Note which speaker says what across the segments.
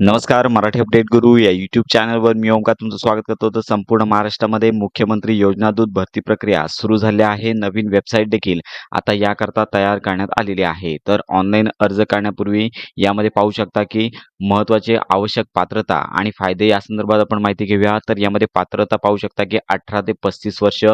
Speaker 1: नमस्कार मराठी अपडेट गुरु या युट्यूब चॅनलवर मी ओंकार तुमचं स्वागत करतो. तर संपूर्ण महाराष्ट्रामध्ये मुख्यमंत्री योजना दूत भरती प्रक्रिया सुरू झाली आहे. नवीन वेबसाईट देखील आता याकरता तयार करण्यात आलेली आहे. तर ऑनलाईन अर्ज करण्यापूर्वी यामध्ये पाहू शकता की महत्त्वाचे आवश्यक पात्रता आणि फायदे या संदर्भात आपण माहिती घेऊया. तर यामध्ये पात्रता पाहू शकता की अठरा ते पस्तीस वर्ष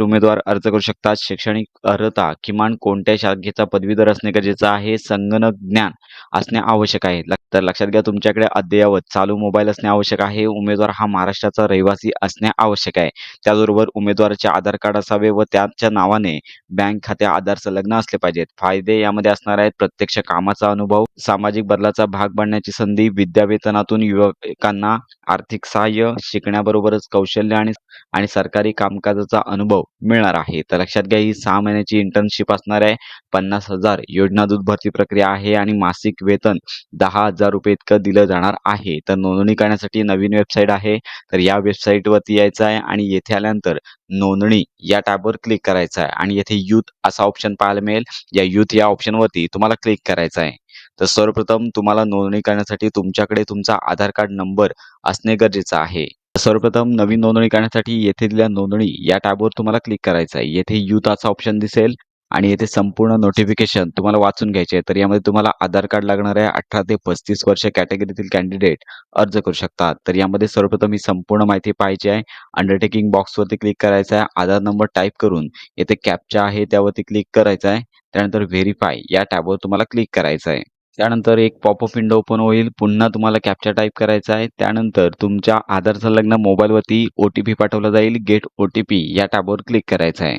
Speaker 1: उमेदवार अर्ज करू शकतात. शैक्षणिक अर्हता किमान कोणत्या शाखेचा पदवीधर असणे गरजेचं आहे? संगणक ज्ञान असणे आवश्यक आहे. तर लक्षात घ्या तुमच्याकडे अद्ययावत. चालू मोबाईल असणे आवश्यक आहे. उमेदवार हा महाराष्ट्राचा रहिवासी असणे आवश्यक आहे. त्याचबरोबर उमेदवाराचे आधार कार्ड असावे व त्याच्या नावाने बँक खाते आधार संलग्न असले पाहिजेत. फायदे यामध्ये असणार आहेत. प्रत्यक्ष कामाचा अनुभव सामाजिक बदलाचा भाग बनण्याची संधी विद्यावेतनातून युवकांना आर्थिक सहाय्य शिकण्याबरोबरच कौशल्य आणि आणि सरकारी कामकाजाचा अनुभव मिळणार आहे. तर लक्षात घ्या ही सहा महिन्याची इंटर्नशिप असणार आहे. पन्नास हजार योजना दूध भरती प्रक्रिया आहे आणि मासिक वेतन दहा हजार रुपये इतकं दिलं जाणार आहे. तर नोंदणी करण्यासाठी नवीन वेबसाईट आहे. तर या वेबसाईटवरती यायचं आहे आणि येथे आल्यानंतर नोंदणी या टॅबवर क्लिक करायचं आहे. आणि येथे युथ असा ऑप्शन पाहायला मिळेल. या युथ या ऑप्शनवरती तुम्हाला क्लिक करायचं आहे. तर सर्वप्रथम तुम्हाला नोंदणी करण्यासाठी तुमच्याकडे तुमचा आधार कार्ड नंबर असणे गरजेचं आहे. सर्वप्रथम नवीन नोंदणी करण्यासाठी येथे दिल्या नोंदणी या टॅबवर तुम्हाला क्लिक करायचं आहे. येथे युथ असा ऑप्शन दिसेल आणि येथे संपूर्ण नोटिफिकेशन तुम्हाला वाचून घ्यायचे आहे. तर यामध्ये तुम्हाला आधार कार्ड लागणार आहे. अठरा ते पस्तीस वर्ष कॅटेगरीतील कॅन्डिडेट अर्ज करू शकतात. तर यामध्ये सर्वप्रथम ही संपूर्ण माहिती पाहिजे आहे. अंडरटेकिंग बॉक्सवरती क्लिक करायचं आहे. आधार नंबर टाईप करून येथे कॅपचा आहे त्यावरती क्लिक करायचं आहे. त्यानंतर व्हेरीफाय या टॅबवर तुम्हाला क्लिक करायचं आहे. त्यानंतर एक पॉपअप विंडो ओपन होईल. पुन्हा तुम्हाला कॅप्चा टाईप करायचा आहे. त्यानंतर तुमच्या आधार संलग्न मोबाईलवरती ओ टी पी पाठवला जाईल. गेट ओ टी पी या टॅबवर क्लिक करायचं आहे.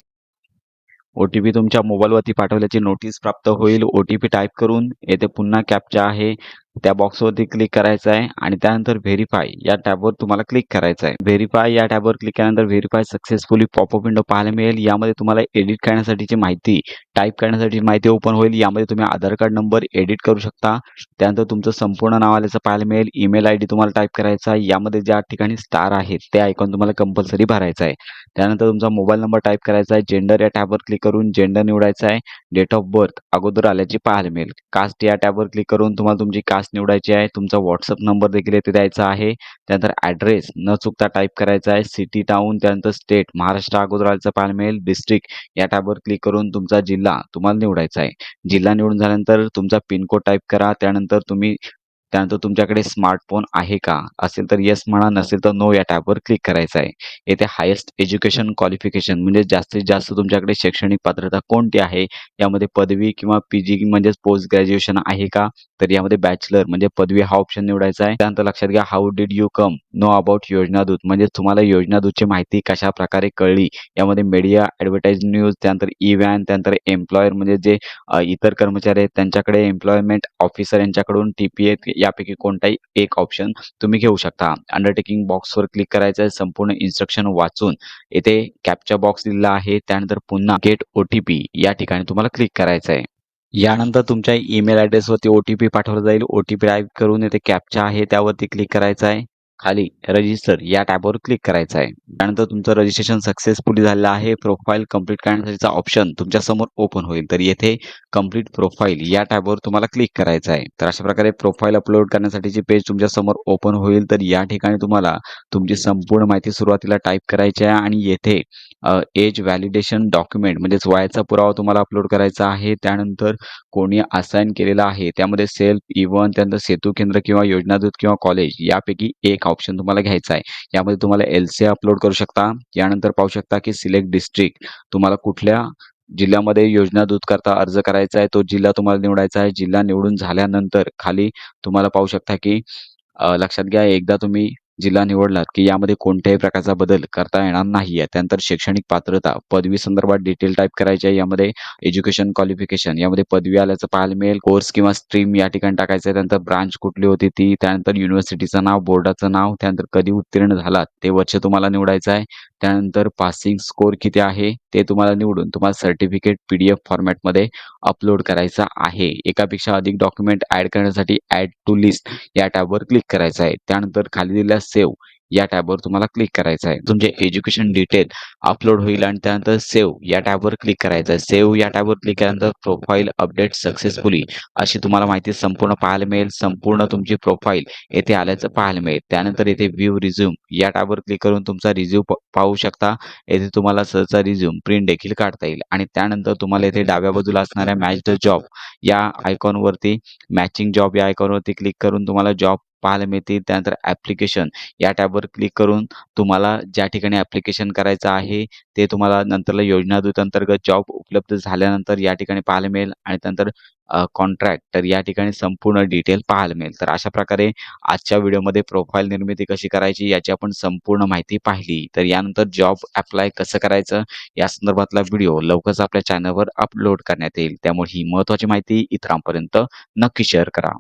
Speaker 1: ओ टी पी तुमच्या मोबाईलवरती पाठवल्याची नोटीस प्राप्त होईल. ओ टी पी टाईप करून येथे पुन्हा कॅप्चा आहे. त्या बॉक्सवरती क्लिक करायचं आहे आणि त्यानंतर व्हेरीफाय या टॅबवर तुम्हाला क्लिक करायचं आहे. व्हेरीफाय या टॅबवर क्लिक केल्यानंतर व्हेरीफाय सक्सेसफुली पॉपअप विंडो पाहायला मिळेल. यामध्ये तुम्हाला एडिट करण्यासाठीची माहिती टाईप करण्यासाठी माहिती ओपन होईल. यामध्ये तुम्ही आधार कार्ड नंबर एडिट करू शकता. त्यानंतर तुमचं संपूर्ण नाव आल्याचं पाहायला मिळेल. ईमेल आय डी तुम्हाला टाईप करायचा आहे. यामध्ये ज्या ठिकाणी स्टार आहेत ते ऐकून तुम्हाला कंपल्सरी भरायचं आहे. त्यानंतर तुमचा मोबाईल नंबर टाईप करायचा आहे. जेंडर या टॅबवर क्लिक करून जेंडर निवडायचा आहे. डेट ऑफ बर्थ अगोदर आल्याची पाहायला मिळेल. कास्ट या टॅबवर क्लिक करून तुम्हाला तुमची कास्ट निवडायची आहे. तुमचा व्हॉट्सअप नंबर देखील येथे द्यायचा आहे. त्यानंतर ॲड्रेस न चुकता टाईप करायचा आहे. सिटी टाऊन त्यानंतर स्टेट महाराष्ट्र अगोदर आल्याचं पाहायला मिळेल. डिस्ट्रिक्ट या टॅबवर क्लिक करून तुमचा जिल्हा तुम्हाला निवडायचा आहे. जिल्हा निवडून झाल्यानंतर तुमचा पिनकोड टाईप करा. त्यानंतर तुम्ही त्यानंतर तुमच्याकडे स्मार्टफोन आहे का? असेल तर येस म्हणा नसेल तर नो या टॅबवर क्लिक करायचं आहे. येथे हायेस्ट एज्युकेशन क्वालिफिकेशन म्हणजे जास्तीत जास्त तुमच्याकडे शैक्षणिक पात्रता कोणती आहे? यामध्ये पदवी किंवा पी जी म्हणजेच पोस्ट ग्रॅज्युएशन आहे का? तर यामध्ये बॅचलर म्हणजे पदवी हा ऑप्शन निवडायचा आहे. त्यानंतर लक्षात घ्या how did you come know about योजना दूत म्हणजे तुम्हाला योजना दूतची माहिती कशा प्रकारे कळली? यामध्ये मीडिया ॲडव्हर्टाईज न्यूज त्यानंतर ई व्हॅन त्यानंतर एम्प्लॉयर म्हणजे जे अ, इतर कर्मचारी आहेत त्यांच्याकडे एम्प्लॉयमेंट ऑफिसर यांच्याकडून टी पी यापैकी कोणताही एक ऑप्शन तुम्ही घेऊ शकता. अंडरटेकिंग बॉक्सवर क्लिक करायचं आहे. संपूर्ण इन्स्ट्रक्शन वाचून येथे कॅपचा बॉक्स दिलेला आहे. त्यानंतर पुन्हा गेट ओटीपी या ठिकाणी तुम्हाला क्लिक करायचं आहे. यानंतर तुमच्या ईमेल ॲड्रेसवरती ओ टी पी पाठवला जाईल. ओ टी पी टाईप करून येथे कॅपचा आहे. त्यावरती क्लिक करायचं आहे. खाली रजिस्टर या टॅबवर क्लिक करायचं आहे. त्यानंतर तुमचं रजिस्ट्रेशन सक्सेसफुली झालेलं आहे. प्रोफाईल कंप्लीट करण्यासाठीचा ऑप्शन तुमच्यासमोर ओपन होईल. तर येथे कंप्लीट प्रोफाईल या टॅबवर तुम्हाला क्लिक करायचं आहे. तर अशा प्रकारे प्रोफाईल अपलोड करण्यासाठीची पेज तुमच्यासमोर ओपन होईल. तर या ठिकाणी तुम्हाला तुमची संपूर्ण माहिती सुरुवातीला टाईप करायची आहे आणि येथे एज व्हॅलिडेशन डॉक्युमेंट म्हणजेच वयाचा पुरावा तुम्हाला अपलोड करायचा आहे. त्यानंतर कोणी असाइन केलेला आहे. त्यामध्ये सेल्फ इव्हन त्यानंतर सेतू केंद्र किंवा योजना दूत किंवा कॉलेज यापैकी एक ऑप्शन तुम्हाला घ्यायचा आहे. यामध्ये तुम्हाला एल सी अपलोड करू शकता. यानंतर पाहू शकता की सिलेक्ट डिस्ट्रिक्ट तुम्हाला कुठल्या जिल्ह्यामध्ये योजना दूत करता अर्ज करायचा आहे तो जिल्हा तुम्हाला निवडायचा आहे. जिल्हा निवडून झाल्यानंतर खाली तुम्हाला पाहू शकता की लक्षात घ्या एकदा तुम्ही जिल्हा निवडलात की यामध्ये कोणत्याही प्रकारचा बदल करता येणार नाही आहे त्यानंतर शैक्षणिक पात्रता पदवी संदर्भात डिटेल टाईप करायची आहे. यामध्ये एज्युकेशन क्वालिफिकेशन यामध्ये पदवी आल्याचं पाहायला मिळेल. कोर्स किंवा स्ट्रीम या ठिकाणी टाकायचं आहे. त्यानंतर ब्रांच कुठली होती ती त्यानंतर युनिव्हर्सिटीचं नाव बोर्डाचं नाव त्यानंतर कधी उत्तीर्ण झालात ते वर्ष तुम्हाला निवडायचं आहे. त्यानंतर पासिंग स्कोर किती आहे ते तुम्हाला निवडून तुम्हाला सर्टिफिकेट पी डी एफ फॉर्मॅटमध्ये अपलोड करायचा आहे. एकापेक्षा अधिक डॉक्युमेंट ॲड करण्यासाठी ॲड टू लिस्ट या टॅबवर क्लिक करायचं आहे. त्यानंतर खाली दिलेल्या सेव्ह या टॅबवर तुम्हाला क्लिक करायचं आहे. तुमचे एज्युकेशन डिटेल अपलोड होईल आणि त्यानंतर सेव्ह या टॅबवर क्लिक करायचं आहे. सेव्ह या टॅबवर क्लिक केल्यानंतर प्रोफाईल अपडेट सक्सेसफुली अशी तुम्हाला माहिती संपूर्ण पाहायला मिळेल. संपूर्ण तुमची प्रोफाईल येथे आल्याचं पाहायला मिळेल. त्यानंतर येथे व्ह्यू रिझ्यूम या टॅबवर क्लिक करून तुमचा रिझ्यूम पाहू शकता. येथे तुम्हाला सहजचा रिझ्यूम प्रिंट देखील काढता येईल आणि त्यानंतर तुम्हाला येथे डाव्या बाजूला असणाऱ्या मॅच द जॉब या आयकॉनवरती मॅचिंग जॉब या आयकॉनवरती क्लिक करून तुम्हाला जॉब पाहायला मिळतील. त्यानंतर ॲप्लिकेशन या टॅबवर क्लिक करून तुम्हाला ज्या ठिकाणी ॲप्लिकेशन करायचं आहे ते तुम्हाला नंतरला योजना दूत अंतर्गत जॉब उपलब्ध झाल्यानंतर या ठिकाणी पाहायला मिळेल आणि त्यानंतर कॉन्ट्रॅक्ट तर या ठिकाणी संपूर्ण डिटेल पाहायला मिळेल. तर अशा प्रकारे आजच्या व्हिडिओमध्ये प्रोफाइल निर्मिती कशी करायची याची आपण संपूर्ण माहिती पाहिली. तर यानंतर जॉब अप्लाय कसं करायचं या संदर्भातला व्हिडिओ लवकरच आपल्या चॅनलवर अपलोड करण्यात येईल. त्यामुळे ही महत्त्वाची माहिती इतरांपर्यंत नक्की शेअर करा.